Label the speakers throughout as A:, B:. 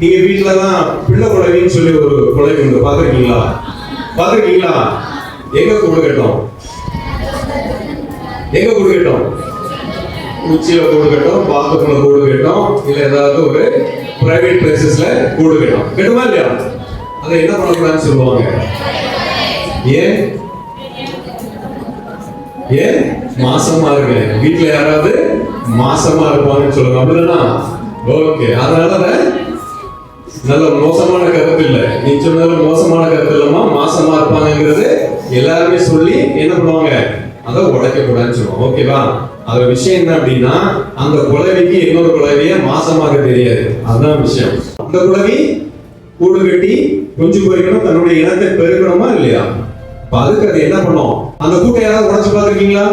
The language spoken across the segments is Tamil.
A: நீங்க வீட்டுல தான் பிள்ளை குழவின்னு சொல்லி ஒரு குழவி உண்டு. பாத்திருக்கீங்களா பாத்திருக்கீங்களா எங்க கொடுக்கட்டும்? எங்க கொடுக்கட்டும்? உச்சியில கொடுக்கட்டும் கட்டும் பாத்ரூம்ல கூடு இல்ல ஏதாவது ஒரு பிரைவேட் பிளேசஸ்ல கொடுக்கட்டும். கட்டும் கட்டுமா இல்லையா? அதை என்ன பண்ணக்கூடாதுன்னு சொல்லுவாங்க? ஏன்? ஏன்? மாசமா இருக்கு வீட்டுல யாராவது மாசமா இருப்பாங்கன்னு சொல்லுவாங்க அப்படிதானா? ஓகே. அதனால நல்ல மோசமான கருத்து இல்ல நீ சொன்னது மோசமான கருத்து இல்லாம மாசமா இருப்பாங்கங்கிறது எல்லாருமே சொல்லி என்ன பண்ணுவாங்க? அதை உடைக்க கூடாதுன்னு சொல்லுவோம் ஓகேவா? அது விஷயம் என்ன அப்படின்னா அந்த குழவிக்கு இன்னொரு குழவிய மாசமாக தெரியாது. அதுதான் விஷயம். அந்த குழவி கூடு கட்டி குஞ்சு பொறிக்கணும் தன்னுடைய இனத்தை பெருக்கணுமா இல்லையா? அதுக்கு அது என்ன பண்ணும்? அந்த கூட்டை யாராவது உடைச்சு பார்த்துருக்கீங்களா?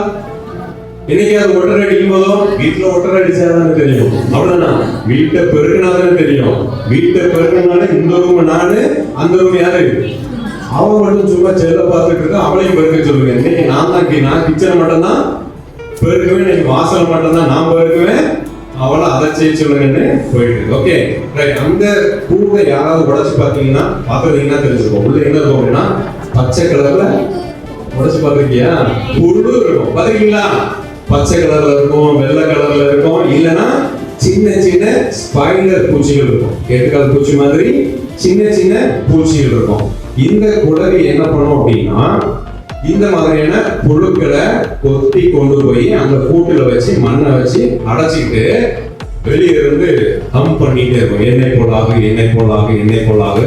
A: இன்னைக்கு அது ஒட்டர் அடிக்கும் போதும் வீட்டுல ஒட்டரை அடிச்சாதான் தெரியும். அவ்வளவுதானா? வீட்டை பெருக்கினாதான் தெரியும். வீட்டை பெருக்கினாலே இந்த ரூம் நானு அந்த ரூம் யாரு? அவன் மட்டும் சும்மா செல்ல பார்த்துட்டு இருக்கா அவளையும் பெருக்க சொல்லுங்க இன்னைக்கு நான் தான் நான் கிச்சனை மட்டும்தான் பெருக்குவேன் இன்னைக்கு வாசல் மட்டும்தான் நான் பெருக்குவேன். அவளை அதை செய்ய சொல்லுங்கன்னு போயிட்டு ஓகே ரைட் அந்த பூவை யாராவது உடச்சு பார்த்தீங்கன்னா பார்த்துருந்தீங்கன்னா தெரிஞ்சுக்கோ உள்ள என்ன இருக்கும் அப்படின்னா பச்சை கலர்ல உடச்சு பார்த்துருக்கியா? புழு இருக்கும். பாத்தீங்களா பச்சை கலர்ல இருக்கும் வெள்ளை கலர்ல இருக்கும் இல்லைன்னா சின்ன சின்ன ஸ்பைடர் பூச்சிகள் இருக்கும். கேட்டுக்கால் பூச்சி மாதிரி சின்ன சின்ன பூச்சிகள் இருக்கும். இந்த குடவி என்ன பண்ணும் அப்படின்னா இந்த மாதிரியான புழுக்களை கொத்தி கொண்டு போய் அந்த கூட்டுல வச்சு மண்ணை வச்சு அடைச்சிட்டு வெளியே இருந்து ஹம் பண்ணிட்டே இருக்கும். எண்ணெய் போலாக எண்ணெய் போலாக எண்ணெய் போலாக.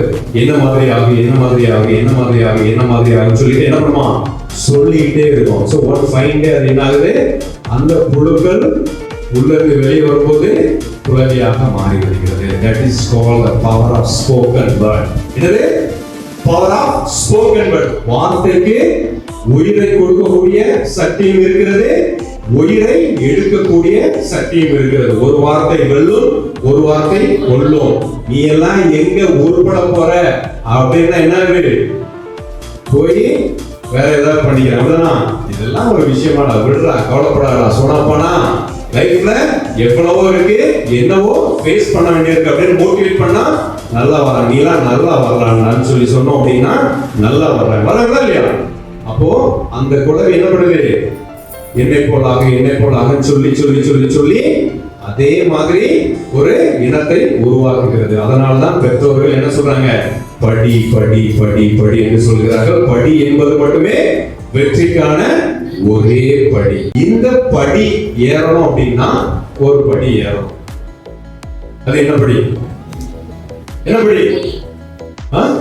A: என்ன மாதிரி ஆகும் என்ன மாதிரி ஆகும் என்ன மாதிரி ஆகும் என்ன மாதிரி ஆகும் சொல்லி என்ன பண்ணுமா? சொல்லிக்கிட்டே இருக்கும். ஸோ ஒன் ஃபைன் டே அது என்ன ஆகுது அந்த புழுக்கள் உள்ளது வெளியே வரும்போது புலவியாக மாறி வருகிறது. That is call the power of spoken word என்னது? பவர் ஆஃப் ஸ்போக்கன் வேர்ட் வார்த்தைக்கு உயிரை கொடுக்கக்கூடிய சக்தியும் இருக்கிறது. உயிரை எடுக்கக்கூடிய சக்தியும் இருக்கிறது. ஒரு வார்த்தை வெல்லும் ஒரு வார்த்தை கொல்லும். நீ எல்லாம் எங்க உருப்பட போற? அப்படின்னா என்ன ஆகுது? போய் வேற ஏதாவது பண்ணிக்கிறேன் அவ்வளவுதான். இதெல்லாம் ஒரு விஷயமாடா விடுறா கவலைப்படாதா சொன்னாப்பானா லைஃப்ல எவ்வளவோ இருக்கு என்னவோ ஃபேஸ் பண்ண வேண்டியிருக்கு அப்படின்னு மோட்டிவேட் பண்ணா நல்லா வர நீலாம் நல்லா வரலான்னு சொல்லி சொன்னோம் அப்படின்னா நல்லா வர்றேன் வராங்களா இல்லையா? அப்போ அந்த குழந்தை என்ன பண்ணுது? என்னை போலாக என்னை போலாக சொல்லி சொல்லி சொல்லி சொல்லி அதே மாதிரி ஒரு இனத்தை உருவாக்குகிறது. அதனால தான் பெற்றோர்கள் என்ன சொல்றாங்க? படி படி படி படி என்று சொல்கிறார்கள். படி என்பது மட்டுமே வெற்றிக்கான ஒரே படி. இந்த படி ஏறணும் அப்படின்னா ஒரு படி ஏறணும். அது என்ன படி? என்ன படி? ஆ?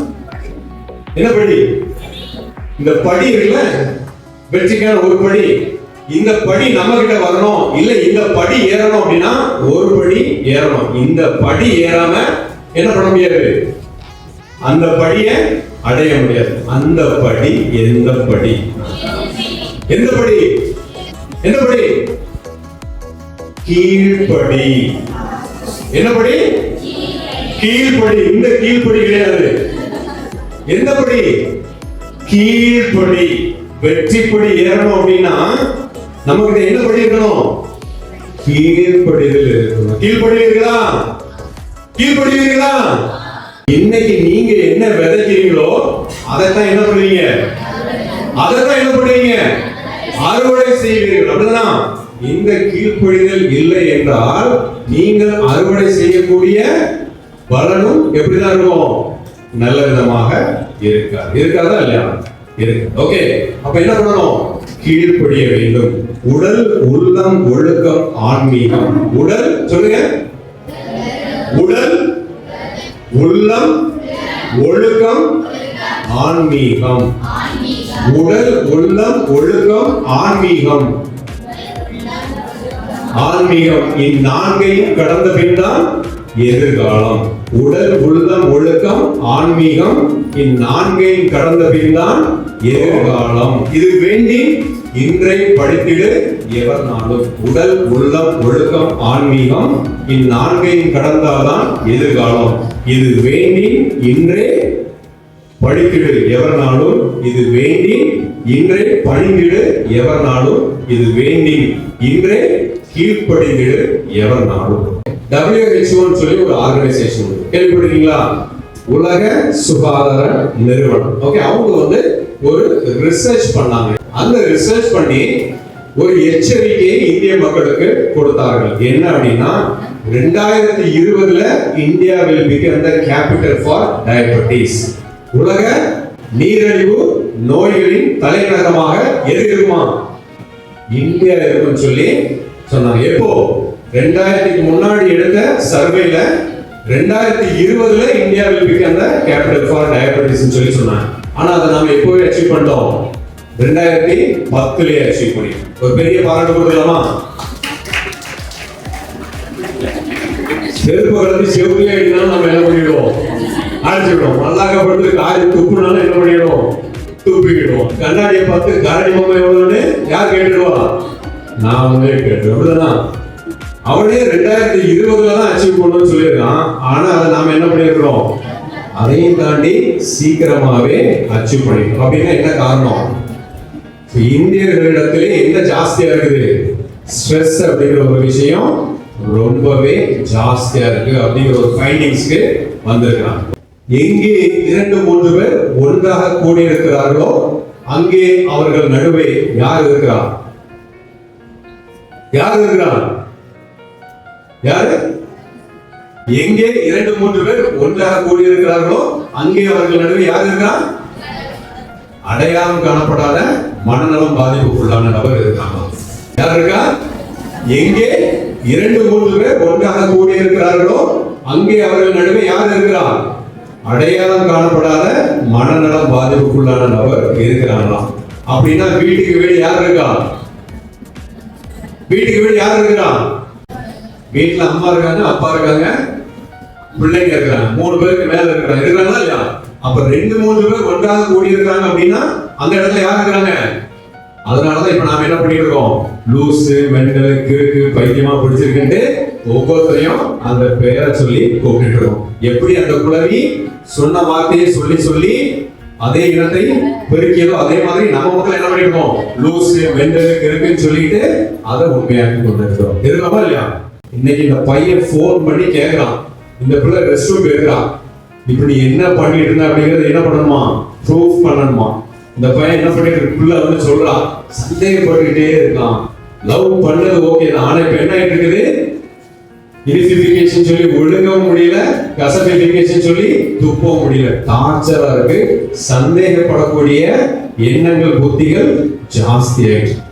A: என்ன படி? இந்த படி இருக்குல்ல? வெற்றிக்கான ஒரு படி. இந்த படி நம்ம கிட்ட வரணும் இல்ல இந்த படி ஏறணும் அப்படின்னா ஒரு படி ஏறணும். இந்த படி ஏறாம என்ன பண்ண முடியாது? அந்த படிய அடைய முடியாது. அந்த படி எந்த படி? எந்த படி? எந்த படி? கீழ்ப்படி. என்ன படி? கீழ்படி இந்த கீழ்ப்படி கிடையாது. எந்த படி? கீழ்ப்படி. வெற்றிப்படி ஏறணும் அப்படின்னா நமக்கு என்ன படி இருக்கணும் இருக்கணும் கீழ்ப்படி இருக்குதா? இன்னைக்கு நீங்க என்ன விதைக்கிறீங்களோ அதைத்தான் என்ன பண்ணுவீங்க? அதைத்தான் என்ன பண்ணுவீங்க? அறுவடை செய்வீர்கள். அப்படிதான்? இந்த கீழ்ப்படிதல் இல்லை என்றால் நீங்கள் அறுவடை செய்யக்கூடிய பலனும் எப்படிதான் இருக்கும்? நல்ல விதமாக இருக்காது. இருக்காதா இல்லையா? இருக்கு. ஓகே அப்ப என்ன பண்ணணும்? கீழ்ப்படிய வேண்டும். உடல் உள்ளம் ஒழுக்கம் ஆன்மீகம். உடல் சொல்லுங்க. உடல் உள்ளம் ஒழுக்கம் ஆன்மீகம். உடல் உள்ளம் ஒழுக்கம் ஆன்மீகம். ஆன்மீகம். இந்நான்கையும் கடந்த பின்தான் எதிர்காலம். உடல் உள்ளம் ஒழுக்கம் ஆன்மீகம். இந்நான்கையும் கடந்த பின்தான் எதிர்காலம் இது வேண்டி இன்றை படித்திடு எவர் நாளும் உடல் உள்ளம் ஒழுக்கம் ஆன்மீகம் இந்நான்கையும் கடந்தால்தான் எதிர்காலம். இது வேண்டி இன்றே படித்திடு எவர் நாளும் இது வேண்டி இன்றே பணிந்திடு எவர் நாளும் இது வேண்டி இன்றே கீழ்ப்படிந்திடு எவர் நாளும் WHO சொல்லி ஒரு ஆர்கனைசேஷன் கேள்விப்படுறீங்களா உலக சுகாதார நிறுவனம். ஓகே அவங்க வந்து ஒரு ரிசர்ச் பண்ணாங்க. அந்த ரிசர்ச் பண்ணி ஒரு எச்சரிக்கையை இந்திய மக்களுக்கு கொடுத்தார்கள். என்ன அப்படின்னா ரெண்டாயிரத்தி இருபதுல India will become the capital for diabetes உலக நீரிழிவு நோய்களின் தலைநகரமாக எது இருக்குமா? இந்தியா இருக்கும்னு சொல்லி சொன்னாங்க. எப்போ? ரெண்டாயிரத்துக்கு முன்னாடி எடுத்த சர்வேல ரெண்டாயிரத்தி இருபதுல India will become the capital for diabetes சொல்லி சொன்னாங்க. ஆனா அதை நாம எப்பவே அச்சீவ் பண்ணிட்டோம்? ரெண்டாயிரத்தி பத்துலயே அச்சீவ் பண்ணி ஒரு பெரிய பாராட்டு கொடுக்கலாமா? செருப்பு கலந்து செவுலே அடினாலும் நம்ம என்ன பண்ணிடுவோம்? அடிச்சுடுவோம். மல்லாக்கப்படுத்து காரி துப்புனாலும் என்ன பண்ணிடுவோம்? துப்பிக்கிடுவோம் கண்ணாடியை பார்த்து கரடி பொம்மை எவ்வளோன்னு யார் கேட்டுடுவா? நான் வந்து கேட்டு அப்படிதானா அவனே ரெண்டாயிரத்தி இருபதுல தான் அச்சீவ் பண்ணணும்னு சொல்லியிருக்கான். ஆனா அதை நாம என்ன பண்ணிருக்கிறோம் அதையும் தாண்டி சீக்கிரமாவே அச்சீவ் பண்ணிருக்கோம் அப்படின்னா என்ன காரணம்? இந்தியர்களிடத்திலே என்ன ஜாஸ்தியா இருக்குது? ஸ்ட்ரெஸ் அப்படிங்கிற ஒரு விஷயம் ரொம்பவே ஜாஸ்தியா இருக்கு அப்படிங்கிற ஒரு ஃபைண்டிங்ஸ்க்கு வந்திருக்கிறான். எங்கே இரண்டு மூன்று பேர் ஒன்றாக கூடியிருக்கிறார்களோ அங்கே அவர்கள் நடுவே யார் இருக்கிறார்? யார் இருக்கிறார்? யாரு? எங்கே இரண்டு மூன்று பேர் ஒன்றாக கூடியிருக்கிறார்களோ அங்கே அவர்கள் நடுவே யார் இருக்கிறார் அடையாளம் காணப்படாத மனநலம் பாதிப்புக்குள்ளான நபர் இருக்காங்க. யார் இருக்கா? எங்கே இரண்டு மூன்று பேர் ஒன்றாக கூடியிருக்கிறார்களோ அங்கே அவர்கள் நடுவே யார் இருக்கிறார் அடையாளம் காணப்படாத மனநலம் பாதிப்புக்குள்ளான நபர் இருக்கிறாங்களாம் அப்படின்னா வீட்டுக்கு வீடு யார் இருக்கா? வீட்டுக்கு வீடு யார் இருக்கிறான் வீட்டில் அம்மா இருக்காங்க அப்பா இருக்காங்க பிள்ளைங்க இருக்கிறாங்க. மூணு பேருக்கு மேல இருக்கிறாங்க. இருக்கிறாங்களா இல்லையா? அப்ப ரெண்டு மூணு பேர் ஒன்றாக கூடி இருக்காங்க அப்படின்னா அந்த இடத்துல யார் இருக்கிறாங்க? அதனாலதான் இப்ப நாம என்ன பண்ணிட்டு இருக்கோம் லூசு மெண்டல் கிறுக்கு பைத்தியமா பிடிச்சிருக்குன்ட்டு ஒவ்வொருத்தரையும் அந்த பெயரை சொல்லி கூப்பிட்டு இருக்கோம் எப்படி அந்த குழவி சொன்ன வார்த்தையை சொல்லி சொல்லி அதே இனத்தை பெருக்கியதோ அதே மாதிரி நம்ம மக்கள் என்ன பண்ணிருக்கோம் லூசு மெண்டல் கிறுக்குன்னு சொல்லிட்டு அதை உண்மையாக்கி கொண்டு இருக்கிறோம் இருக்கோமா இல்லையா? இன்னைக்கு இந்த பையன் ஃபோன் பண்ணி கேக்குறான். இந்த பிள்ளை ரெஸ்ட் ரூம் கேக்குறான் இப்படி என்ன பண்ணிட்டு இருந்தா அப்படிங்கறது என்ன பண்ணணுமா? ப்ரூஃப் பண்ணணுமா? இந்த பையன் என்ன பண்ணிட்டு பிள்ளை வந்து சொல்றான். சந்தேகப்பட்டுக்கிட்டே இருக்கான். லவ் பண்ணது ஓகே தான். ஆனா இப்ப என்ன ஆயிட்டு இருக்குது? இனிசிபிகேஷன் சொல்லி ஒழுங்கவும் முடியல கசபிபிகேஷன் சொல்லி துப்பவும் முடியல. டார்ச்சரா இருக்கு. சந்தேகப்படக்கூடிய எண்ணங்கள் புத்திகள் ஜாஸ்தி ஆயிடுச்சு.